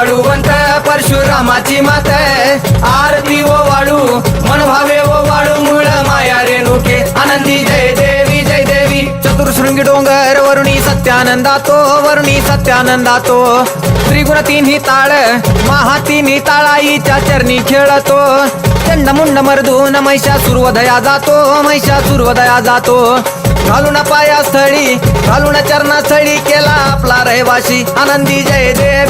वाळूवंत परशुरामाची मात आरती ओ वाळू मन भावे ओ वाळू मुळ माया रेणुके. आनंदी जय देवी जय देवी. चतुर्शृंगी डोंगर वरुणी सत्यानंदा तो वरुणी सत्यानंदा तो त्रिगुण तिन्ही ताळ महा तिन्ही ताळाईच्या चरणी खेळतो. चंड मुंड मर्दून महिषा सुरवदया जातो महिषा सुरवदया जातो. घालून पाया स्थळी घालून चरणा स्थळी केला आपला रहिवाशी आनंदी जय देव.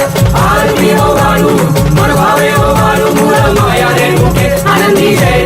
आरती ओ वाळू मन भावे ओ वाळू मूळ माया रेणुके आनंदी जय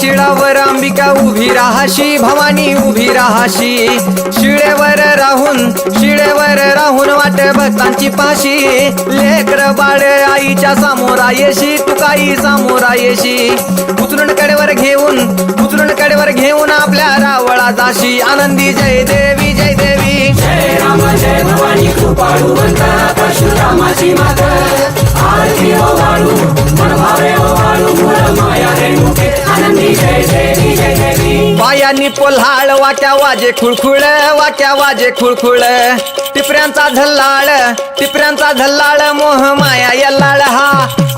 शिळावर अंबिका उभी राहाशी भवानी उभी राहाशी. शिळेवर राहून शिळेवर राहून वाट भक्तांची पाशी. लेकर बाळ आईच्या समोरा येशी तुकाई समोरा येशी उचलून कडेवर घेऊन उचलून कडेवर घेऊन आपल्या रावळा जाशी. आनंदी जय देवी. जय भवानी कृपाळू भवानी परशुरामाची मात आरती ओ वाळू मनभावे ओ वाळू मूळ माया रेणुके. आनंदी जय देवी जय देवी पायांनी पोल्हाळ वाट्या वाजे खुळखुळ वाट्या वाजे खुळखुळ. टिपऱ्यांचा झल्लाळ टिपऱ्यांचा झल्लाळ मोह माया यल्लाळ. हा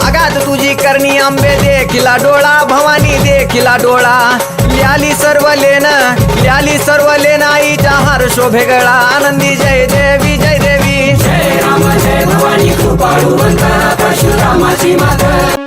आगात तुझी करणी आंबे देखिला डोळा भवानी देखिला डोळा. याली सर्व लेन याली सर्व लेन आईच्या हार शोभेगळा आनंदी जय देवी जय देवी. जय राम जय भवानी कृपाळू परशुरामाची माता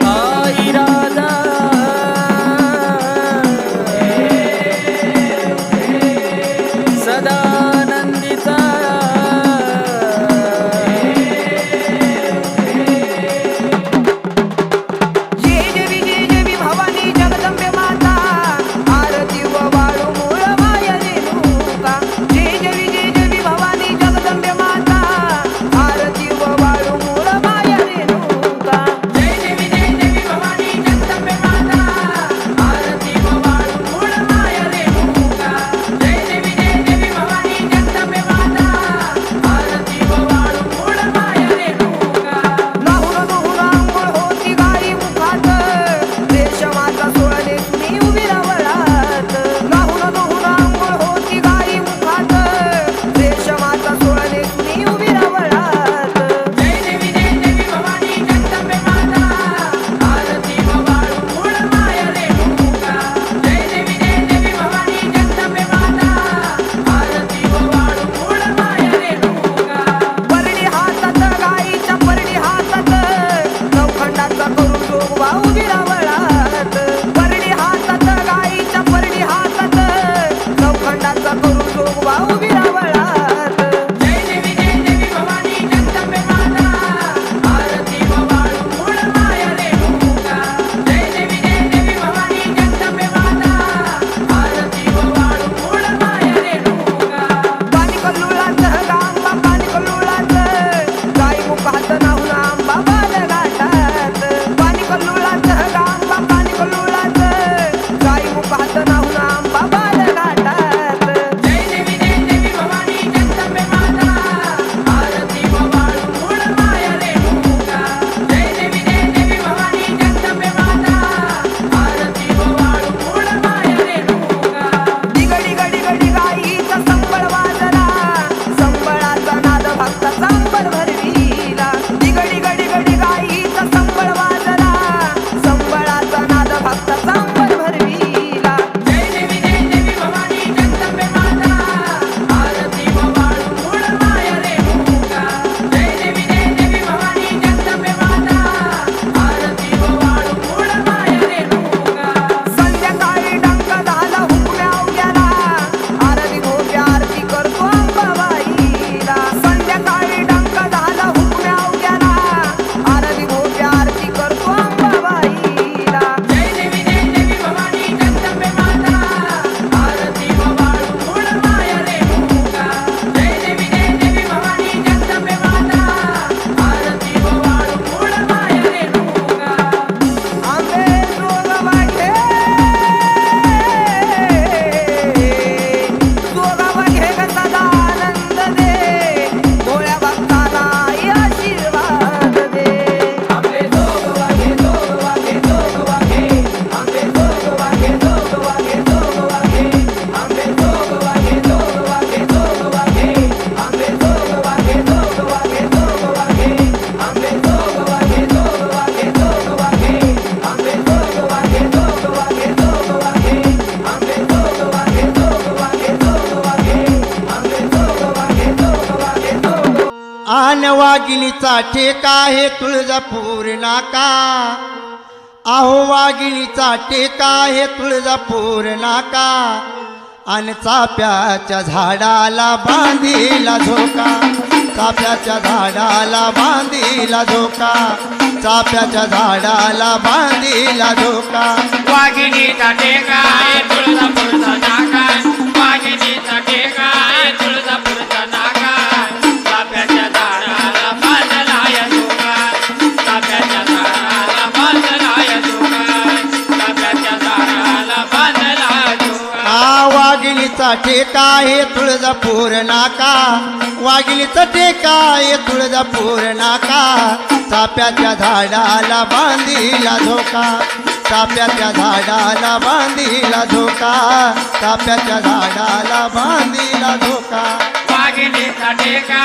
वाघिणीचा ठेका आहे तुळजापूर नाका. अहो वाघिणीचा टेका आहे तुळजापूर नाका. आणि चाप्याच्या झाडाला बांधीला झोका. चाप्याच्या झाडाला बांधीला झोका. चाप्याच्या झाडाला बांधीला झोका. वाघिणीचा टेका आहे तुळजापूरचा नाका. वाघिणीचा ठेका तुळजा तुळजापूर नाका. वाघिणीचा ठेका आहे तुळजापूर नाका. चाप्याच्या झाडाला बांधीला झोका चाप्याच्या झाडाला बांधीला धोका. चाप्याच्या झाडाला बांधीला झोका वाघिणीचा टेका